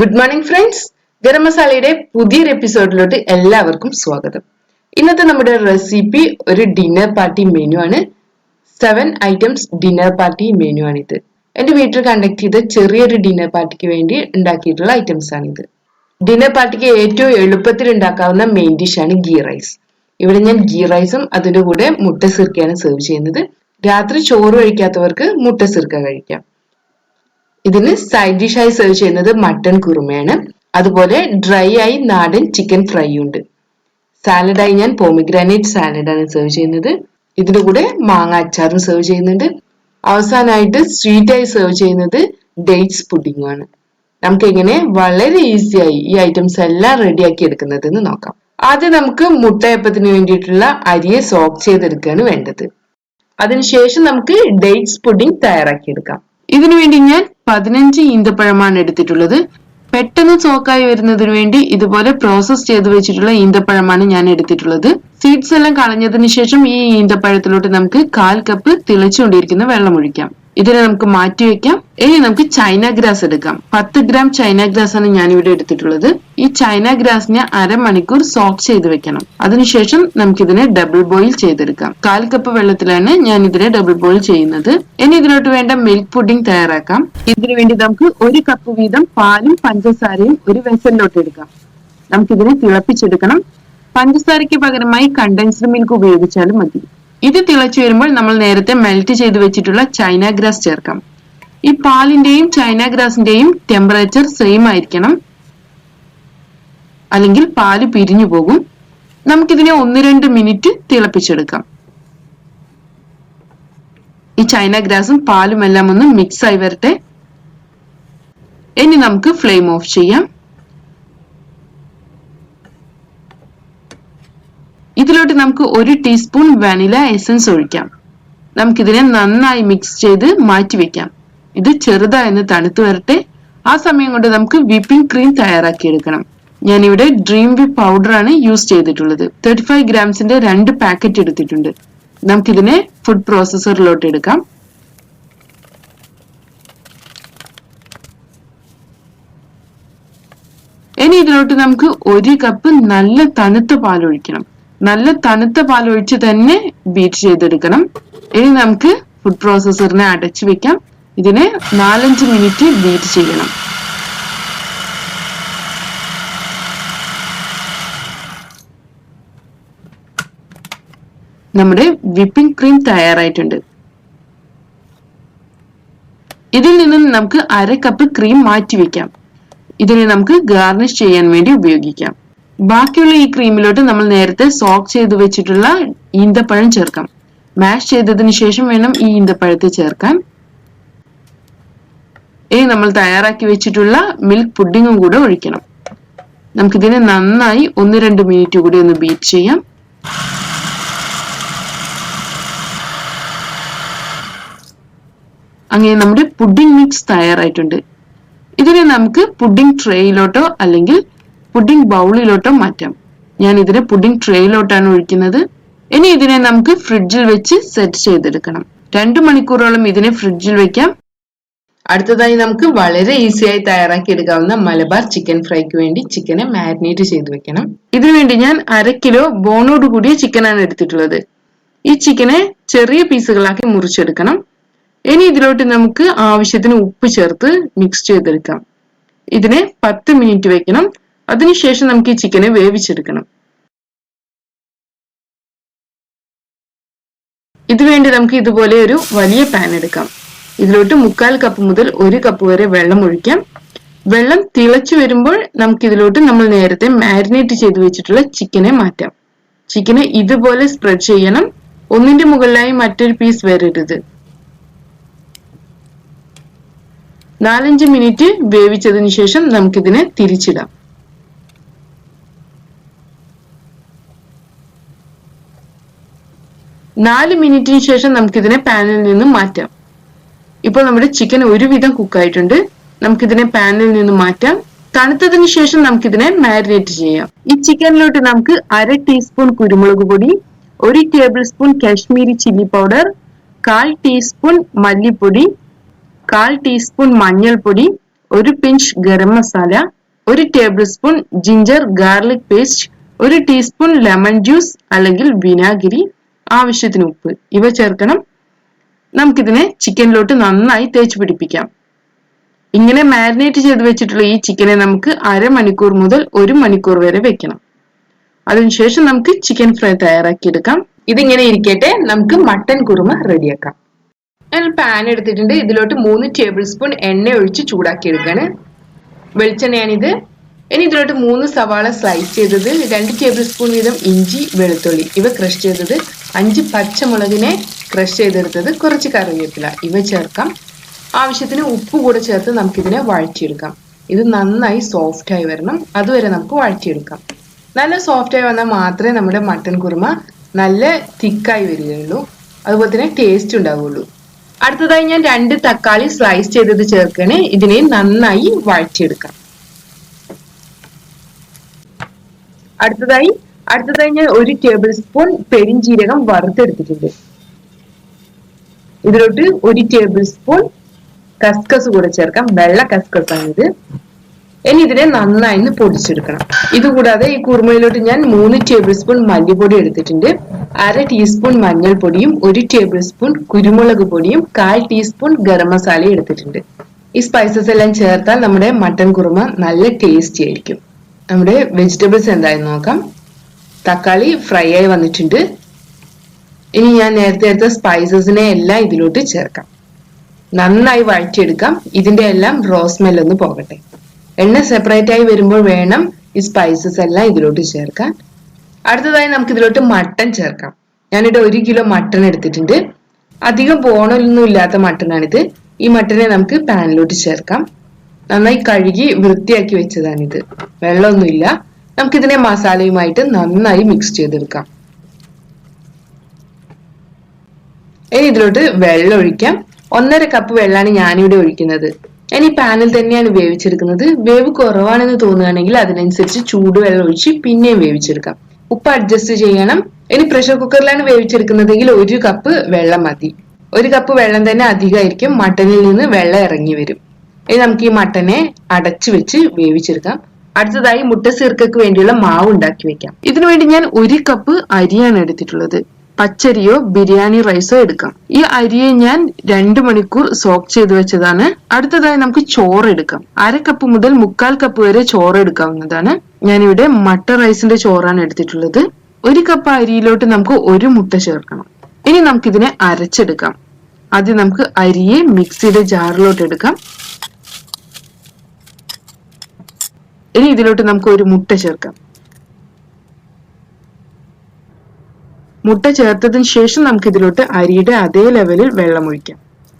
Good morning friends garam മസാലയുടെ പുതിയൊരു എപ്പിസോഡിലോട്ട് എല്ലാവർക്കും സ്വാഗതം. ഇന്നത്തെ നമ്മുടെ റെസിപ്പി ഒരു ഡിന്നർ പാർട്ടി മെനു ആണ്. Seven items dinner party menu ആണിത്. എന്റെ വീട്ടിൽ കണ്ടക്ട് ചെയ്ത ചെറിയൊരു ഡിന്നർ പാർട്ടിക്ക് വേണ്ടി ഉണ്ടാക്കിയിട്ടുള്ള ഐറ്റംസ് ആണിത്. ഡിന്നർ പാർട്ടിക്ക് ഏറ്റവും എളുപ്പത്തിൽ ഉണ്ടാക്കാവുന്ന മെയിൻ ഡിഷാണ് ഗീ റൈസ് ഇവിടെ ഞാൻ ഗീ റൈസും അതിന്റെ കൂടെ മുട്ട സിർക്കയാണ് സെർവ് ചെയ്യുന്നത്. രാത്രി ചോറ് കഴിക്കാത്തവർക്ക് മുട്ട സിർക്ക കഴിക്കാം. ഇതിന് സൈഡ് ഡിഷായി സെർവ് ചെയ്യുന്നത് മട്ടൺ കുറുമയാണ്. അതുപോലെ ഡ്രൈ ആയി നാടൻ ചിക്കൻ ഫ്രൈ ഉണ്ട്. സാലഡായി ഞാൻ പോമിഗ്രാനൈറ്റ് സാലഡാണ് സെർവ് ചെയ്യുന്നത്. ഇതിന്റെ കൂടെ മാങ്ങ അച്ചാറും സെർവ് ചെയ്യുന്നുണ്ട്. അവസാനമായിട്ട് സ്വീറ്റ് ആയി സെർവ് ചെയ്യുന്നത് ഡേറ്റ്സ് പുഡിംഗും ആണ്. നമുക്ക് എങ്ങനെ വളരെ ഈസിയായി ഈ ഐറ്റംസ് എല്ലാം റെഡിയാക്കി എടുക്കുന്നത് എന്ന് നോക്കാം. ആദ്യം നമുക്ക് മുട്ടയപ്പത്തിന് വേണ്ടിയിട്ടുള്ള അരിയെ സോക്ക് ചെയ്തെടുക്കുകയാണ് വേണ്ടത്. അതിനുശേഷം നമുക്ക് ഡേറ്റ്സ് പുഡിംഗ് തയ്യാറാക്കിയെടുക്കാം ഇതിനു വേണ്ടി ഞാൻ പതിനഞ്ച് ഈന്തപ്പഴമാണ് എടുത്തിട്ടുള്ളത്. പെട്ടെന്ന് ചോക്കായി വരുന്നതിന് വേണ്ടി ഇതുപോലെ പ്രോസസ് ചെയ്ത് വെച്ചിട്ടുള്ള ഈന്തപ്പഴമാണ് ഞാൻ എടുത്തിട്ടുള്ളത്. സീഡ്സ് എല്ലാം കളഞ്ഞതിന് ശേഷം ഈ ഈന്തപ്പഴത്തിലോട്ട് നമുക്ക് കാൽ കപ്പ് തിളച്ചുകൊണ്ടിരിക്കുന്ന വെള്ളം ഒഴിക്കാം. ഇതിനെ നമുക്ക് മാറ്റി വെക്കാം. ഇനി നമുക്ക് ചൈന ഗ്രാസ് എടുക്കാം. പത്ത് ഗ്രാം ചൈന ഗ്രാസ് ആണ് ഞാൻ ഇവിടെ എടുത്തിട്ടുള്ളത്. ഈ ചൈന ഗ്രാസിനെ അരമണിക്കൂർ സോക്ക് ചെയ്ത് വെക്കണം. അതിനുശേഷം നമുക്ക് ഇതിനെ ഡബിൾ ബോയിൽ ചെയ്തെടുക്കാം. കാൽ കപ്പ് വെള്ളത്തിലാണ് ഞാൻ ഇതിനെ ഡബിൾ ബോയിൽ ചെയ്യുന്നത്. ഇനി ഇതിനോട്ട് വേണ്ട മിൽക്ക് പുഡിംഗ് തയ്യാറാക്കാം. ഇതിനു വേണ്ടി നമുക്ക് ഒരു കപ്പ് വീതം പാലും പഞ്ചസാരയും ഒരു വെസലിലോട്ട് എടുക്കാം. നമുക്കിതിനെ തിളപ്പിച്ചെടുക്കണം. പഞ്ചസാരയ്ക്ക് പകരമായി കണ്ടൻസ്ഡ് മിൽക്ക് ഉപയോഗിച്ചാലും മതി. ഇത് തിളച്ചു വരുമ്പോൾ നമ്മൾ നേരത്തെ മെൽറ്റ് ചെയ്ത് വെച്ചിട്ടുള്ള ചൈന ഗ്രാസ് ചേർക്കാം. ഈ പാലിന്റെയും ചൈന ഗ്രാസിന്റെയും ടെമ്പറേച്ചർ സെയിം ആയിരിക്കണം. അല്ലെങ്കിൽ പാൽ പിരിഞ്ഞു പോകും. നമുക്കിതിനെ ഒന്ന് രണ്ട് മിനിറ്റ് തിളപ്പിച്ചെടുക്കാം. ഈ ചൈന ഗ്രാസും പാലും എല്ലാം ഒന്ന് മിക്സ് ആയി വരട്ടെ. ഇനി നമുക്ക് ഫ്ലെയിം ഓഫ് ചെയ്യാം ഇതിലോട്ട് നമുക്ക് ഒരു ടീസ്പൂൺ വാനില എസൻസ് ഒഴിക്കാം. നമുക്കിതിനെ നന്നായി മിക്സ് ചെയ്ത് മാറ്റി വെക്കാം. ഇത് ചെറുതായെന്ന് തണുത്തു വരട്ടെ. ആ സമയം കൊണ്ട് നമുക്ക് വിപ്പിംഗ് ക്രീം തയ്യാറാക്കിയെടുക്കണം ഞാനിവിടെ ഡ്രീം വിപ്പ് പൗഡർ ആണ് യൂസ് ചെയ്തിട്ടുള്ളത്. തേർട്ടി ഫൈവ് ഗ്രാംസിന്റെ രണ്ട് പാക്കറ്റ് എടുത്തിട്ടുണ്ട്. നമുക്കിതിനെ ഫുഡ് പ്രോസസ്സറിലോട്ട് എടുക്കാം. ഇനി ഇതിലോട്ട് നമുക്ക് ഒരു കപ്പ് നല്ല തണുത്ത പാൽ ഒഴിക്കണം നല്ല തണുത്ത പാൽ ഒഴിച്ച് തന്നെ ബീറ്റ് ചെയ്തെടുക്കണം. ഇനി നമുക്ക് ഫുഡ് പ്രോസസ്സറിനെ അടച്ചു വെക്കാം. ഇതിനെ നാലഞ്ച് മിനിറ്റ് ബീറ്റ് ചെയ്യണം. നമ്മുടെ വിപ്പിംഗ് ക്രീം തയ്യാറായിട്ടുണ്ട്. ഇതിൽ നിന്നും നമുക്ക് അര കപ്പ് ക്രീം മാറ്റി വെക്കാം. ഇതിനെ നമുക്ക് ഗാർണിഷ് ചെയ്യാൻ വേണ്ടി ഉപയോഗിക്കാം. ബാക്കിയുള്ള ഈ ക്രീമിലോട്ട് നമ്മൾ നേരത്തെ സോക്ക് ചെയ്ത് വെച്ചിട്ടുള്ള ഈന്തപ്പഴം ചേർക്കാം. മാഷ് ചെയ്തതിന് ശേഷം വേണം ഈ ഈന്തപ്പഴത്തെ ചേർക്കാൻ. ഇനി നമ്മൾ തയ്യാറാക്കി വെച്ചിട്ടുള്ള മിൽക്ക് പുഡിങ്ങും കൂടെ ഒഴിക്കണം. നമുക്കിതിനെ നന്നായി ഒന്ന് രണ്ട് മിനിറ്റ് കൂടി ഒന്ന് ബീറ്റ് ചെയ്യാം. അങ്ങനെ നമ്മുടെ പുഡിംഗ് മിക്സ് തയ്യാറായിട്ടുണ്ട്. ഇതിനെ നമുക്ക് പുഡിംഗ് ട്രേയിലോട്ടോ അല്ലെങ്കിൽ പുഡിംഗ് ബൗളിലോട്ടോ മാറ്റാം. ഞാൻ ഇതിനെ പുഡിംഗ് ട്രേയിലോട്ടാണ് ഒഴിക്കുന്നത്. ഇനി ഇതിനെ നമുക്ക് ഫ്രിഡ്ജിൽ വെച്ച് സെറ്റ് ചെയ്തെടുക്കണം. രണ്ടു മണിക്കൂറോളം ഇതിനെ ഫ്രിഡ്ജിൽ വെക്കാം. അടുത്തതായി നമുക്ക് വളരെ ഈസിയായി തയ്യാറാക്കി എടുക്കാവുന്ന മലബാർ ചിക്കൻ ഫ്രൈക്ക് വേണ്ടി ചിക്കനെ മാരിനേറ്റ് ചെയ്ത് വെക്കണം. ഇതിനുവേണ്ടി ഞാൻ അര കിലോ ബോണോട് കൂടിയ ചിക്കനാണ് എടുത്തിട്ടുള്ളത്. ഈ ചിക്കനെ ചെറിയ പീസുകളാക്കി മുറിച്ചെടുക്കണം. ഇനി ഇതിലോട്ട് നമുക്ക് ആവശ്യത്തിന് ഉപ്പ് ചേർത്ത് മിക്സ് ചെയ്തെടുക്കാം. ഇതിനെ പത്ത് മിനിറ്റ് വെക്കണം. അതിനുശേഷം നമുക്ക് ഈ ചിക്കനെ വേവിച്ചെടുക്കണം. ഇതുവേണ്ടി നമുക്ക് ഇതുപോലെ ഒരു വലിയ പാൻ എടുക്കാം. ഇതിലോട്ട് മുക്കാൽ കപ്പ് മുതൽ ഒരു കപ്പ് വരെ വെള്ളം ഒഴിക്കാം. വെള്ളം തിളച്ചു വരുമ്പോൾ നമുക്ക് ഇതിലോട്ട് നമ്മൾ നേരത്തെ മാരിനേറ്റ് ചെയ്ത് വെച്ചിട്ടുള്ള ചിക്കനെ മാറ്റാം. ചിക്കനെ ഇതുപോലെ സ്പ്രെഡ് ചെയ്യണം. ഒന്നിന്റെ മുകളിലായി മറ്റൊരു പീസ് വരരുത്. നാലഞ്ച് മിനിറ്റ് വേവിച്ചതിന് ശേഷം നമുക്കിതിനെ തിരിച്ചിടാം. നാല് മിനിറ്റിന് ശേഷം നമുക്കിതിനെ പാനിൽ നിന്ന് മാറ്റാം. ഇപ്പോൾ നമ്മുടെ ചിക്കൻ ഒരുവിധം കുക്കായിട്ടുണ്ട്. നമുക്കിതിനെ പാനിൽ നിന്ന് മാറ്റാം. തണുത്തതിന് ശേഷം നമുക്കിതിനെ മാരിനേറ്റ് ചെയ്യാം. ഈ ചിക്കനിലോട്ട് നമുക്ക് അര ടീസ്പൂൺ കുരുമുളക് പൊടി ഒരു tablespoon Kashmiri chilli powder കാൽ ടീസ്പൂൺ മല്ലിപ്പൊടി കാൽ ടീസ്പൂൺ മഞ്ഞൾപ്പൊടി ഒരു പിഞ്ച് ഗരം മസാല ഒരു tablespoon ginger garlic paste ഒരു ടീസ്പൂൺ ലെമൺ ജ്യൂസ് അല്ലെങ്കിൽ വിനാഗിരി ആവശ്യത്തിന് ഉപ്പ്. ഇവ ചേർക്കണം. നമുക്കിതിനെ ചിക്കനിലോട്ട് നന്നായി തേച്ച് പിടിപ്പിക്കാം. ഇങ്ങനെ മാരിനേറ്റ് ചെയ്ത് വെച്ചിട്ടുള്ള ഈ ചിക്കനെ നമുക്ക് അരമണിക്കൂർ മുതൽ ഒരു മണിക്കൂർ വരെ വെക്കണം. അതിനുശേഷം നമുക്ക് ചിക്കൻ ഫ്രൈ തയ്യാറാക്കിയെടുക്കാം. ഇതിങ്ങനെ ഇരിക്കട്ടെ. നമുക്ക് മട്ടൻ കുറുമ റെഡിയാക്കാം. ഞാൻ പാൻ എടുത്തിട്ടുണ്ട്. ഇതിലോട്ട് മൂന്ന് ടേബിൾ സ്പൂൺ എണ്ണ ഒഴിച്ച് ചൂടാക്കി എടുക്കാണ് വെളിച്ചെണ്ണയാണിത്. ഇനി ഇതിലോട്ട് മൂന്ന് സവാള സ്ലൈസ് ചെയ്തത്. രണ്ട് ടേബിൾ സ്പൂൺ വീതം ഇഞ്ചി വെളുത്തുള്ളി. ഇവ ക്രഷ് ചെയ്തത് അഞ്ച് പച്ചമുളകിനെ ക്രഷ് ചെയ്തെടുത്തത് കുറച്ച് കറിവേപ്പില. ഇവ ചേർക്കാം. ആവശ്യത്തിന് ഉപ്പ് കൂടെ ചേർത്ത് നമുക്കിതിനെ വഴറ്റിയെടുക്കാം. ഇത് നന്നായി സോഫ്റ്റ് ആയി വരണം. അതുവരെ നമുക്ക് വഴറ്റിയെടുക്കാം. നല്ല സോഫ്റ്റ് ആയി വന്നാൽ മാത്രമേ നമ്മുടെ മട്ടൻ കുറുമ നല്ല തിക്കായി വരികയുള്ളൂ. അതുപോലെ തന്നെ ടേസ്റ്റ് ഉണ്ടാവുള്ളൂ അടുത്തതായി ഞാൻ രണ്ട് തക്കാളി സ്ലൈസ് ചെയ്തത് ചേർക്കണേ ഇതിനെ നന്നായി വഴറ്റിയെടുക്കാം. അടുത്തതായി അടുത്തതായി ഞാൻ ഒരു ടേബിൾ സ്പൂൺ പെരിഞ്ജീരകം വറുത്തെടുത്തിട്ടുണ്ട്. ഇതിലോട്ട് ഒരു ടേബിൾ സ്പൂൺ കസ്കസ് കൂടെ ചേർക്കാം. വെള്ള കസ്കസ് ആണ് ഇത് ഇനി ഇതിനെ നന്നായി പൊടിച്ചെടുക്കണം. ഇതുകൂടാതെ ഈ കുറുമയിലോട്ട് ഞാൻ മൂന്ന് ടേബിൾ സ്പൂൺ മല്ലിപ്പൊടി എടുത്തിട്ടുണ്ട്. അര ടീസ്പൂൺ മഞ്ഞൾപ്പൊടിയും ഒരു ടേബിൾ സ്പൂൺ കുരുമുളക് പൊടിയും കാൽ ടീസ്പൂൺ ഗരം മസാലയും എടുത്തിട്ടുണ്ട്. ഈ സ്പൈസസ് എല്ലാം ചേർത്താൽ നമ്മുടെ മട്ടൻ കുറുമ നല്ല ടേസ്റ്റി ആയിരിക്കും. നമ്മുടെ വെജിറ്റബിൾസ് എന്തായാലും നോക്കാം. തക്കാളി ഫ്രൈ ആയി വന്നിട്ടുണ്ട്. ഇനി ഞാൻ നേരത്തെ എടുത്ത സ്പൈസസിനെ എല്ലാം ഇതിലോട്ട് ചേർക്കാം. നന്നായി വഴറ്റിയെടുക്കാം. ഇതിന്റെ എല്ലാം റോസ് ഒന്ന് പോകട്ടെ. എണ്ണ സെപ്പറേറ്റ് ആയി വരുമ്പോൾ വേണം ഈ സ്പൈസസ് എല്ലാം ഇതിലോട്ട് ചേർക്കാൻ. അടുത്തതായി നമുക്ക് ഇതിലോട്ട് മട്ടൻ ചേർക്കാം. ഞാനിവിടെ ഒരു കിലോ മട്ടൺ എടുത്തിട്ടുണ്ട്. അധികം ബോണൊന്നും ഇല്ലാത്ത മട്ടനാണിത്. ഈ മട്ടനെ നമുക്ക് പാനിലോട്ട് ചേർക്കാം. നന്നായി കഴുകി വൃത്തിയാക്കി വെച്ചതാണിത്. വെള്ളമൊന്നുമില്ല. നമുക്കിതിനെ മസാലയുമായിട്ട് നന്നായി മിക്സ് ചെയ്തെടുക്കാം. ഇനി ഇതിലോട്ട് വെള്ളം ഒഴിക്കാം. ഒന്നര കപ്പ് വെള്ളമാണ് ഞാനിവിടെ ഒഴിക്കുന്നത്. ഞാൻ ഈ പാനിൽ തന്നെയാണ് വേവിച്ചെടുക്കുന്നത്. വേവ് കുറവാണെന്ന് തോന്നുകയാണെങ്കിൽ അതിനനുസരിച്ച് ചൂടുവെള്ളം ഒഴിച്ച് പിന്നെയും വേവിച്ചെടുക്കാം. ഉപ്പ് അഡ്ജസ്റ്റ് ചെയ്യണം. ഇനി പ്രഷർ കുക്കറിലാണ് വേവിച്ചെടുക്കുന്നതെങ്കിൽ ഒരു കപ്പ് വെള്ളം മതി. ഒരു കപ്പ് വെള്ളം തന്നെ അധികമായിരിക്കും. മട്ടനിൽ നിന്ന് വെള്ളം ഇറങ്ങി വരും. ഇനി നമുക്ക് ഈ മട്ടനെ അടച്ചു വെച്ച് വേവിച്ചെടുക്കാം. അടുത്തതായി മുട്ട സീർക്കക്ക് വേണ്ടിയുള്ള മാവ് ഉണ്ടാക്കി വെക്കാം. ഇതിനുവേണ്ടി ഞാൻ ഒരു കപ്പ് അരിയാണ് എടുത്തിട്ടുള്ളത്. പച്ചരിയോ ബിരിയാണി റൈസോ എടുക്കാം. ഈ അരിയെ ഞാൻ രണ്ടു മണിക്കൂർ സോക്ക് ചെയ്ത് വെച്ചതാണ്. അടുത്തതായി നമുക്ക് ചോറ് എടുക്കാം. അര കപ്പ് മുതൽ മുക്കാൽ കപ്പ് വരെ ചോറ് എടുക്കാവുന്നതാണ്. ഞാനിവിടെ മട്ട റൈസിന്റെ ചോറാണ് എടുത്തിട്ടുള്ളത്. ഒരു കപ്പ് അരിയിലോട്ട് നമുക്ക് ഒരു മുട്ട ചേർക്കണം. ഇനി നമുക്കിതിനെ അരച്ചെടുക്കാം. ആദ്യം നമുക്ക് അരിയെ മിക്സിയുടെ ജാറിലോട്ട് എടുക്കാം. ഇനി ഇതിലോട്ട് നമുക്ക് ഒരു മുട്ട ചേർക്കാം. മുട്ട ചേർത്തതിന് ശേഷം നമുക്ക് ഇതിലോട്ട് അരിയുടെ അതേ ലെവലിൽ വെള്ളം ഒഴിക്കാം.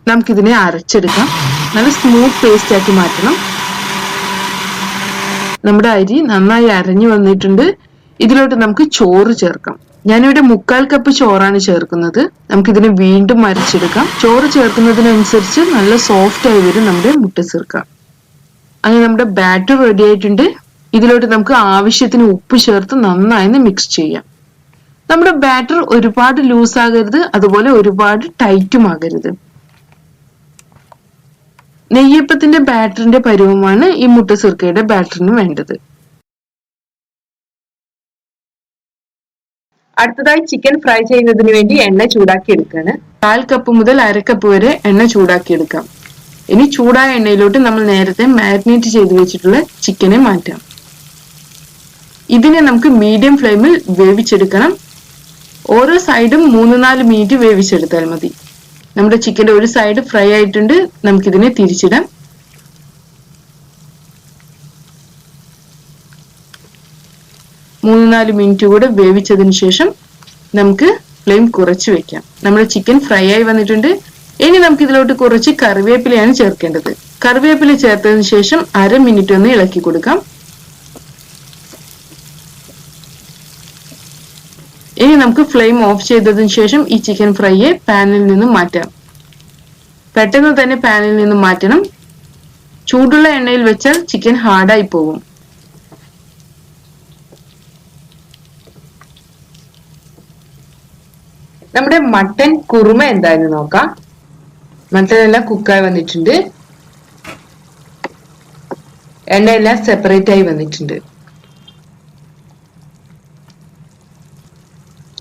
നമുക്കിതിനെ അരച്ചെടുക്കാം. നല്ല സ്മൂത്ത് പേസ്റ്റ് ആക്കി മാറ്റണം. നമ്മുടെ അരി നന്നായി അരഞ്ഞു വന്നിട്ടുണ്ട്. ഇതിലോട്ട് നമുക്ക് ചോറ് ചേർക്കാം. ഞാനിവിടെ മുക്കാൽ കപ്പ് ചോറാണ് ചേർക്കുന്നത്. നമുക്കിതിനെ വീണ്ടും അരച്ചെടുക്കാം. ചോറ് ചേർക്കുന്നതിനനുസരിച്ച് നല്ല സോഫ്റ്റ് ആയി വരും നമ്മുടെ മുട്ട ചേർക്കാം. അങ്ങനെ നമ്മുടെ ബാറ്റർ റെഡി ആയിട്ടുണ്ട്. ഇതിലോട്ട് നമുക്ക് ആവശ്യത്തിന് ഉപ്പ് ചേർത്ത് നന്നായി മിക്സ് ചെയ്യാം. നമ്മുടെ ബാറ്റർ ഒരുപാട് ലൂസ് ആകരുത് അതുപോലെ ഒരുപാട് ടൈറ്റും ആകരുത്. നെയ്യപ്പത്തിന്റെ ബാറ്ററിന്റെ പരുവമാണ് ഈ മുട്ട സിർക്കയുടെ ബാറ്ററിന് വേണ്ടത്. അടുത്തതായി ചിക്കൻ ഫ്രൈ ചെയ്യുന്നതിന് വേണ്ടി എണ്ണ ചൂടാക്കി എടുക്കുകയാണ് കാൽ കപ്പ് മുതൽ അര കപ്പ് വരെ എണ്ണ ചൂടാക്കി എടുക്കാം ഇനി ചൂടായ എണ്ണയിലോട്ട് നമ്മൾ നേരത്തെ മാരിനേറ്റ് ചെയ്ത് വെച്ചിട്ടുള്ള ചിക്കനെ മാറ്റാം. ഇതിനെ നമുക്ക് മീഡിയം ഫ്ലെയിമിൽ വേവിച്ചെടുക്കണം. ഓരോ സൈഡും മൂന്ന് നാല് മിനിറ്റ് വേവിച്ചെടുത്താൽ മതി. നമ്മുടെ ചിക്കന്റെ ഒരു സൈഡ് ഫ്രൈ ആയിട്ടുണ്ട്. നമുക്കിതിനെ തിരിച്ചിടാം. മൂന്ന് നാല് മിനിറ്റ് കൂടെ വേവിച്ചതിന് ശേഷം നമുക്ക് ഫ്ലെയിം കുറച്ച് വെക്കാം. നമ്മുടെ ചിക്കൻ ഫ്രൈ ആയി വന്നിട്ടുണ്ട്. ഇനി നമുക്ക് ഇതിലോട്ട് കുറച്ച് കറിവേപ്പിലയാണ് ചേർക്കേണ്ടത്. കറിവേപ്പില ചേർത്തതിന് ശേഷം അര മിനിറ്റ് ഒന്ന് ഇളക്കി കൊടുക്കാം. ഇനി നമുക്ക് ഫ്ലെയിം ഓഫ് ചെയ്തതിന് ശേഷം ഈ ചിക്കൻ ഫ്രൈയെ പാനിൽ നിന്നും മാറ്റാം. പെട്ടെന്ന് തന്നെ പാനിൽ നിന്നും മാറ്റണം. ചൂടുള്ള എണ്ണയിൽ വെച്ചാൽ ചിക്കൻ ഹാർഡായി പോകും. നമ്മുടെ മട്ടൻ കുറുമ എന്തായാലും നോക്കാം. മട്ടൻ എല്ലാം കുക്കായി വന്നിട്ടുണ്ട്. എണ്ണയെല്ലാം സെപ്പറേറ്റ് ആയി വന്നിട്ടുണ്ട്.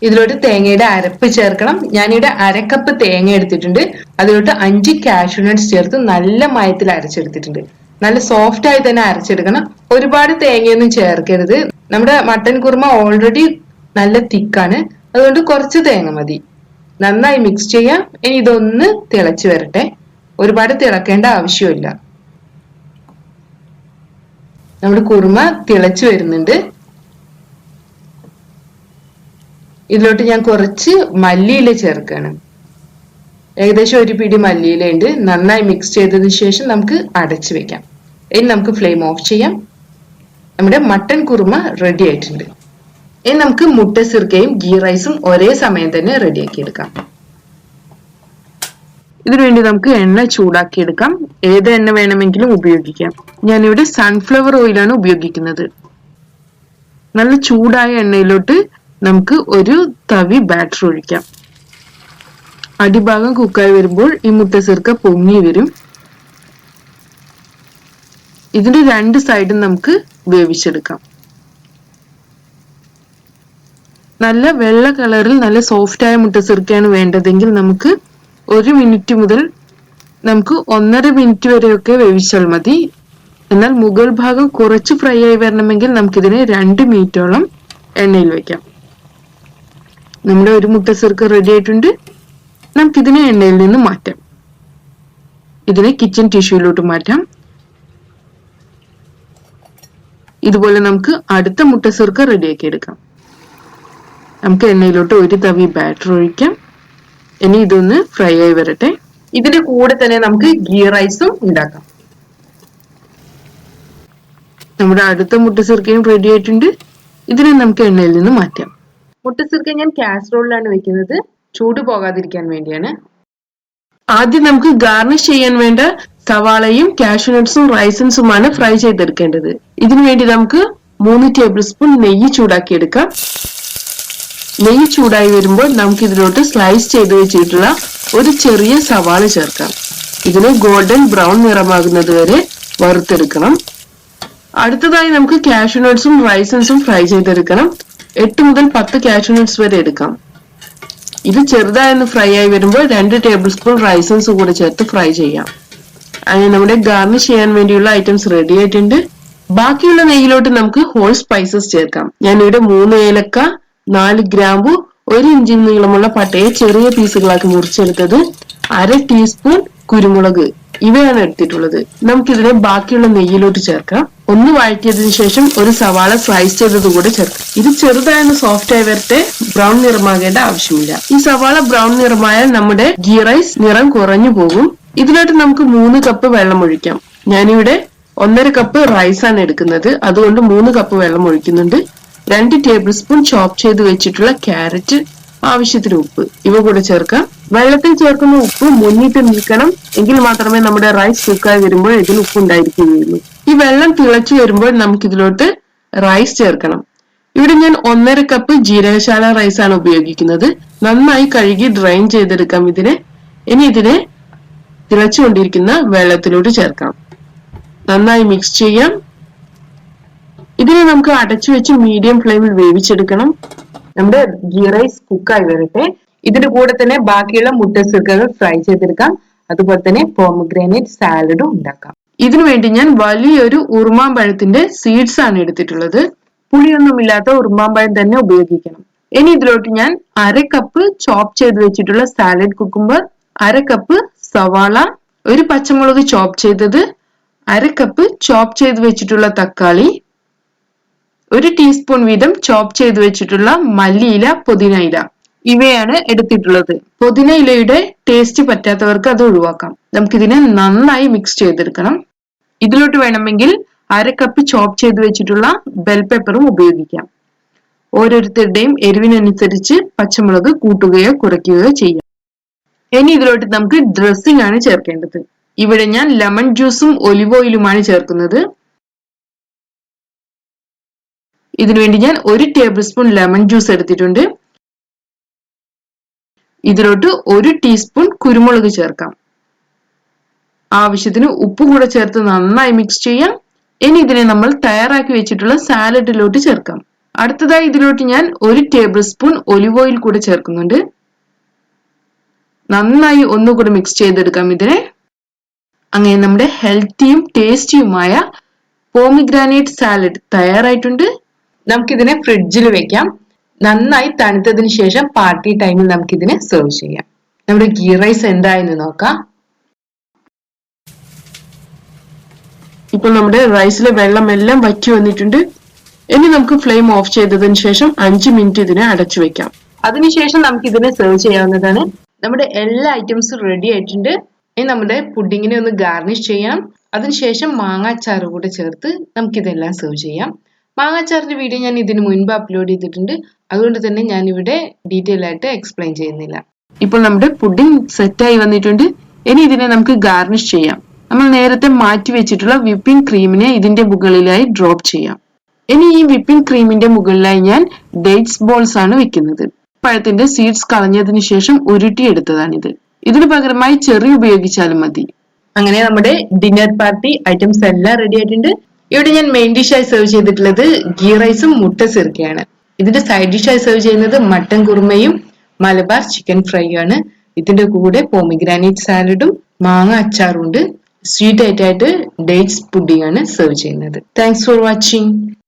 ഇതിലോട്ട് തേങ്ങയുടെ അരപ്പ് ചേർക്കണം. ഞാനിവിടെ അരക്കപ്പ് തേങ്ങ എടുത്തിട്ടുണ്ട്. അതിലോട്ട് അഞ്ച് കാഷ്യൂ നട്ട്സ് ചേർത്ത് നല്ല മയത്തിൽ അരച്ചെടുത്തിട്ടുണ്ട്. നല്ല സോഫ്റ്റ് ആയി തന്നെ അരച്ചെടുക്കണം. ഒരുപാട് തേങ്ങയൊന്നും ചേർക്കരുത്. നമ്മുടെ മട്ടൻ കുറുമ ഓൾറെഡി നല്ല തിക്കാണ് അതുകൊണ്ട് കുറച്ച് തേങ്ങ മതി. നന്നായി മിക്സ് ചെയ്യാം. ഇനി ഇതൊന്ന് തിളച്ചു വരട്ടെ. ഒരുപാട് തിളക്കേണ്ട ആവശ്യമില്ല. നമ്മുടെ കുറുമ തിളച്ചു വരുന്നുണ്ട്. ഇതിലോട്ട് ഞാൻ കുറച്ച് മല്ലിയില ചേർക്കണം. ഏകദേശം ഒരു പിടി മല്ലിയില ഉണ്ട്. നന്നായി മിക്സ് ചെയ്തതിന് ശേഷം നമുക്ക് അടച്ചു വെക്കാം. ഇനി നമുക്ക് ഫ്ലെയിം ഓഫ് ചെയ്യാം. നമ്മുടെ മട്ടൻ കുറുമ റെഡി ആയിട്ടുണ്ട്. ഇനി നമുക്ക് മുട്ട സിർക്കയും ഗീ റൈസും ഒരേ സമയം തന്നെ റെഡിയാക്കി എടുക്കാം ഇതിനുവേണ്ടി നമുക്ക് എണ്ണ ചൂടാക്കി എടുക്കാം ഏത് എണ്ണ വേണമെങ്കിലും ഉപയോഗിക്കാം. ഞാനിവിടെ സൺഫ്ലവർ ഓയിലാണ് ഉപയോഗിക്കുന്നത്. നല്ല ചൂടായ എണ്ണയിലോട്ട് നമുക്ക് ഒരു തവി ബാറ്റർ ഒഴിക്കാം. അടിഭാഗം കുക്കായി വരുമ്പോൾ ഈ മുട്ട സിർക്ക പൊങ്ങി വരും. ഇതിന്റെ രണ്ട് സൈഡും നമുക്ക് വേവിച്ചെടുക്കാം. നല്ല വെള്ള കളറിൽ നല്ല സോഫ്റ്റ് ആയ മുട്ട ചെറുക്കയാണ് വേണ്ടതെങ്കിൽ നമുക്ക് ഒരു മിനിറ്റ് മുതൽ നമുക്ക് ഒന്നര മിനിറ്റ് വരെയൊക്കെ വേവിച്ചാൽ മതി. എന്നാൽ മുകൾ ഭാഗം കുറച്ച് ഫ്രൈ ആയി വരണമെങ്കിൽ നമുക്കിതിനെ രണ്ട് മിനിറ്റോളം എണ്ണയിൽ വെക്കാം. നമ്മുടെ ഒരു മുട്ട ചെറുക്ക് റെഡി ആയിട്ടുണ്ട്. നമുക്കിതിനെ എണ്ണയിൽ നിന്ന് മാറ്റാം. ഇതിനെ കിച്ചൺ ടിഷ്യൂയിലോട്ട് മാറ്റാം. ഇതുപോലെ നമുക്ക് അടുത്ത മുട്ട ചെറുക്ക് റെഡിയാക്കി എടുക്കാം. നമുക്ക് എണ്ണയിലോട്ട് ഒരു തവി ബാറ്റർ ഒഴിക്കാം. ഇനി ഇതൊന്ന് ഫ്രൈ ആയി വരട്ടെ. ഇതിന്റെ കൂടെ തന്നെ നമുക്ക് ഗീ റൈസും ഉണ്ടാക്കാം. നമ്മുടെ അടുത്ത മുട്ട സിർക്കയും റെഡി ആയിട്ടുണ്ട്. ഇതിനെ നമുക്ക് എണ്ണയിൽ നിന്ന് മാറ്റാം. മുട്ട സിർക്ക ഞാൻ കാസറോളിലാണ് വെക്കുന്നത്. ചൂട് പോകാതിരിക്കാൻ വേണ്ടിയാണ്. ആദ്യം നമുക്ക് ഗാർണിഷ് ചെയ്യാൻ വേണ്ട സവാളയും കാഷ്യൂനട്ട്സും റൈസൻസുമാണ് ഫ്രൈ ചെയ്തെടുക്കേണ്ടത്. ഇതിനു വേണ്ടി നമുക്ക് മൂന്ന് ടേബിൾ സ്പൂൺ നെയ്യ് ചൂടാക്കി എടുക്കാം നെയ്യ് ചൂടായി വരുമ്പോൾ നമുക്ക് ഇതിലോട്ട് സ്ലൈസ് ചെയ്ത് വെച്ചിട്ടുള്ള ഒരു ചെറിയ സവാള ചേർക്കാം. ഇതിന് ഗോൾഡൻ ബ്രൗൺ നിറമാകുന്നത് വരെ വറുത്തെടുക്കണം. അടുത്തതായി നമുക്ക് കാഷ്യൂനട്ട്സും റൈസൻസും ഫ്രൈ ചെയ്തെടുക്കണം. എട്ട് മുതൽ പത്ത് കാഷ്യൂനട്ട്സ് വരെ എടുക്കാം. ഇത് ചെറുതായൊന്ന് ഫ്രൈ ആയി വരുമ്പോൾ രണ്ട് ടേബിൾ സ്പൂൺ റൈസൻസ് കൂടെ ചേർത്ത് ഫ്രൈ ചെയ്യാം. അങ്ങനെ നമ്മുടെ ഗാർണിഷ് ചെയ്യാൻ വേണ്ടിയുള്ള ഐറ്റംസ് റെഡി ആയിട്ടുണ്ട്. ബാക്കിയുള്ള നെയ്യിലോട്ട് നമുക്ക് ഹോൾ സ്പൈസസ് ചേർക്കാം. ഞാനിവിടെ മൂന്ന് ഏലക്ക നാല് ഗ്രാമ്പു ഒരു ഇഞ്ചി നീളമുള്ള പട്ടയെ ചെറിയ പീസുകളാക്കി മുറിച്ചെടുത്തത് അര ടീസ്പൂൺ കുരുമുളക്. ഇവയാണ് എടുത്തിട്ടുള്ളത്. നമുക്കിതിനെ ബാക്കിയുള്ള നെയ്യിലോട്ട് ചേർക്കാം. ഒന്ന് വഴറ്റിയതിനു ശേഷം ഒരു സവാള സ്ലൈസ് ചെയ്തത് കൂടെ ചേർക്കാം. ഇത് ചെറുതായൊന്ന് സോഫ്റ്റ് ആയി വരട്ടെ ബ്രൗൺ നിറമാകേണ്ട ആവശ്യമില്ല. ഈ സവാള ബ്രൗൺ നിറമായാൽ നമ്മുടെ ഗീ റൈസ് നിറം കുറഞ്ഞു പോകും. ഇതിലോട്ട് നമുക്ക് മൂന്ന് കപ്പ് വെള്ളം ഒഴിക്കാം. ഞാനിവിടെ ഒന്നര കപ്പ് റൈസ് ആണ് എടുക്കുന്നത്. അതുകൊണ്ട് മൂന്ന് കപ്പ് വെള്ളം ഒഴിക്കുന്നുണ്ട്. രണ്ട് ടേബിൾ സ്പൂൺ ചോപ്പ് ചെയ്ത് വെച്ചിട്ടുള്ള ക്യാരറ്റ് ആവശ്യത്തിന് ഉപ്പ്. ഇവ കൂടെ ചേർക്കാം. വെള്ളത്തിൽ ചേർക്കുന്ന ഉപ്പ് മുന്നിട്ട് നിൽക്കണം എങ്കിൽ മാത്രമേ നമ്മുടെ റൈസ് കുക്കായി വരുമ്പോൾ ഇതിൽ ഉപ്പ് ഉണ്ടായിരിക്കുകയുള്ളൂ. ഈ വെള്ളം തിളച്ചു വരുമ്പോൾ നമുക്ക് ഇതിലോട്ട് റൈസ് ചേർക്കണം. ഇവിടെ ഞാൻ ഒന്നര കപ്പ് ജീരകശാല റൈസ് ആണ് ഉപയോഗിക്കുന്നത്. നന്നായി കഴുകി ഡ്രൈൻ ചെയ്തെടുക്കാം ഇതിനെ. ഇനി ഇതിനെ തിളച്ചുകൊണ്ടിരിക്കുന്ന വെള്ളത്തിലോട്ട് ചേർക്കാം. നന്നായി മിക്സ് ചെയ്യാം. ഇതിനെ നമുക്ക് അടച്ചു വെച്ച് മീഡിയം ഫ്ലെയിമിൽ വേവിച്ചെടുക്കണം. നമ്മുടെ ഗീ റൈസ് കുക്കായി വരട്ടെ. ഇതിന്റെ കൂടെ തന്നെ ബാക്കിയുള്ള മുട്ട സിർക്കകൾ ഫ്രൈ ചെയ്തെടുക്കാം. അതുപോലെ തന്നെ പോമഗ്രാനൈറ്റ് സാലഡും ഉണ്ടാക്കാം. ഇതിനു വേണ്ടി ഞാൻ വലിയൊരു ഉറുമാമ്പഴത്തിന്റെ സീഡ്സ് ആണ് എടുത്തിട്ടുള്ളത്. പുളിയൊന്നുമില്ലാത്ത ഉറുമാമ്പഴം തന്നെ ഉപയോഗിക്കണം. ഇനി ഇതിലോട്ട് ഞാൻ അര കപ്പ് ചോപ്പ് ചെയ്ത് വെച്ചിട്ടുള്ള സാലഡ് കുക്കുംബർ അര കപ്പ് സവാള ഒരു പച്ചമുളക് ചോപ്പ് ചെയ്തത് അര കപ്പ് ചോപ്പ് ചെയ്ത് വെച്ചിട്ടുള്ള തക്കാളി ഒരു ടീസ്പൂൺ വീതം ചോപ്പ് ചെയ്ത് വെച്ചിട്ടുള്ള മല്ലിയില പുതിന ഇല. ഇവയാണ് എടുത്തിട്ടുള്ളത്. പുതിന ഇലയുടെ ടേസ്റ്റ് പറ്റാത്തവർക്ക് അത് ഒഴിവാക്കാം. നമുക്കിതിനെ നന്നായി മിക്സ് ചെയ്തെടുക്കണം. ഇതിലോട്ട് വേണമെങ്കിൽ അര കപ്പ് ചോപ്പ് ചെയ്ത് വെച്ചിട്ടുള്ള ബെൽ പേപ്പറും ഉപയോഗിക്കാം. ഓരോരുത്തരുടെയും എരിവിനനുസരിച്ച് പച്ചമുളക് കൂട്ടുകയോ കുറയ്ക്കുകയോ ചെയ്യാം. ഇനി ഇതിലോട്ട് നമുക്ക് ഡ്രസ്സിംഗ് ആണ് ചേർക്കേണ്ടത്. ഇവിടെ ഞാൻ ലെമൺ ജ്യൂസും ഒലിവ് ഓയിലുമാണ് ചേർക്കുന്നത്. ഇതിനുവേണ്ടി ഞാൻ ഒരു ടേബിൾ സ്പൂൺ ലെമൺ ജ്യൂസ് എടുത്തിട്ടുണ്ട്. ഇതിലോട്ട് ഒരു ടീസ്പൂൺ കുരുമുളക് ചേർക്കാം. ആവശ്യത്തിന് ഉപ്പ് കൂടെ ചേർത്ത് നന്നായി മിക്സ് ചെയ്യാം. ഇനി ഇതിനെ നമ്മൾ തയ്യാറാക്കി വെച്ചിട്ടുള്ള സാലഡിലോട്ട് ചേർക്കാം. അടുത്തതായി ഇതിലോട്ട് ഞാൻ ഒരു ടേബിൾ സ്പൂൺ ഒലിവ് ഓയിൽ കൂടെ ചേർക്കുന്നുണ്ട്. നന്നായി ഒന്നുകൂടെ മിക്സ് ചെയ്തെടുക്കാം ഇതിനെ. അങ്ങനെ നമ്മുടെ ഹെൽത്തിയും ടേസ്റ്റിയുമായ പോമിഗ്രാനേറ്റ് സാലഡ് തയ്യാറായിട്ടുണ്ട്. നമുക്കിതിനെ ഫ്രിഡ്ജിൽ വെക്കാം. നന്നായി തണുത്തതിന് ശേഷം പാർട്ടി ടൈമിൽ നമുക്കിതിനെ സെർവ് ചെയ്യാം. നമ്മുടെ ഗീ റൈസ് എന്തായെന്ന് നോക്കാം. ഇപ്പൊ നമ്മുടെ റൈസിലെ വെള്ളം എല്ലാം വറ്റി വന്നിട്ടുണ്ട്. ഇനി നമുക്ക് ഫ്ലെയിം ഓഫ് ചെയ്തതിന് ശേഷം അഞ്ച് മിനിറ്റ് ഇതിനെ അടച്ചു വെക്കാം. അതിനുശേഷം നമുക്ക് ഇതിനെ സെർവ് ചെയ്യാവുന്നതാണ്. നമ്മുടെ എല്ലാ ഐറ്റംസും റെഡി ആയിട്ടുണ്ട്. ഇനി നമ്മുടെ പുഡിങ്ങിനെ ഒന്ന് ഗാർണിഷ് ചെയ്യണം അതിനുശേഷം മാങ്ങാച്ചാറ് കൂടെ ചേർത്ത് നമുക്കിതെല്ലാം സെർവ് ചെയ്യാം. മാങ്ങാച്ചാറിന്റെ വീഡിയോ ഞാൻ ഇതിന് മുൻപ് അപ്ലോഡ് ചെയ്തിട്ടുണ്ട്. അതുകൊണ്ട് തന്നെ ഞാൻ ഇവിടെ ഡീറ്റെയിൽ ആയിട്ട് എക്സ്പ്ലെയിൻ ചെയ്യുന്നില്ല. ഇപ്പോൾ നമ്മുടെ പുഡിംഗ് സെറ്റായി വന്നിട്ടുണ്ട്. ഇനി ഇതിനെ നമുക്ക് ഗാർണിഷ് ചെയ്യാം. നമ്മൾ നേരത്തെ മാറ്റി വെച്ചിട്ടുള്ള വിപ്പിംഗ് ക്രീമിനെ ഇതിന്റെ മുകളിലായി ഡ്രോപ്പ് ചെയ്യാം. ഇനി ഈ വിപ്പിംഗ് ക്രീമിന്റെ മുകളിലായി ഞാൻ ഡേറ്റ്സ് ബോൾസ് ആണ് വെക്കുന്നത്. പഴത്തിന്റെ സീഡ്സ് കളഞ്ഞതിന് ശേഷം ഉരുട്ടിയെടുത്തതാണിത് ഇതിന് പകരമായി ചെറി ഉപയോഗിച്ചാലും മതി. അങ്ങനെ നമ്മുടെ ഡിന്നർ പാർട്ടി ഐറ്റംസ് എല്ലാം റെഡി ആയിട്ടുണ്ട്. ഇവിടെ ഞാൻ മെയിൻ ഡിഷായി സെർവ് ചെയ്തിട്ടുള്ളത് ഗീ റൈസും മുട്ട സിർക്കയാണ് ഇതിന്റെ സൈഡ് ഡിഷായി സെർവ് ചെയ്യുന്നത് മട്ടൻ കുറുമയും മലബാർ ചിക്കൻ ഫ്രൈ ആണ്. ഇതിന്റെ കൂടെ പോമിഗ്രാനൈറ്റ് സാലഡും മാങ്ങ അച്ചാറും ഉണ്ട്. സ്വീറ്റ് ആയിട്ടായിട്ട് ഡേറ്റ്സ് പുഡിംഗ് ആണ് സെർവ് ചെയ്യുന്നത്. Thanks for watching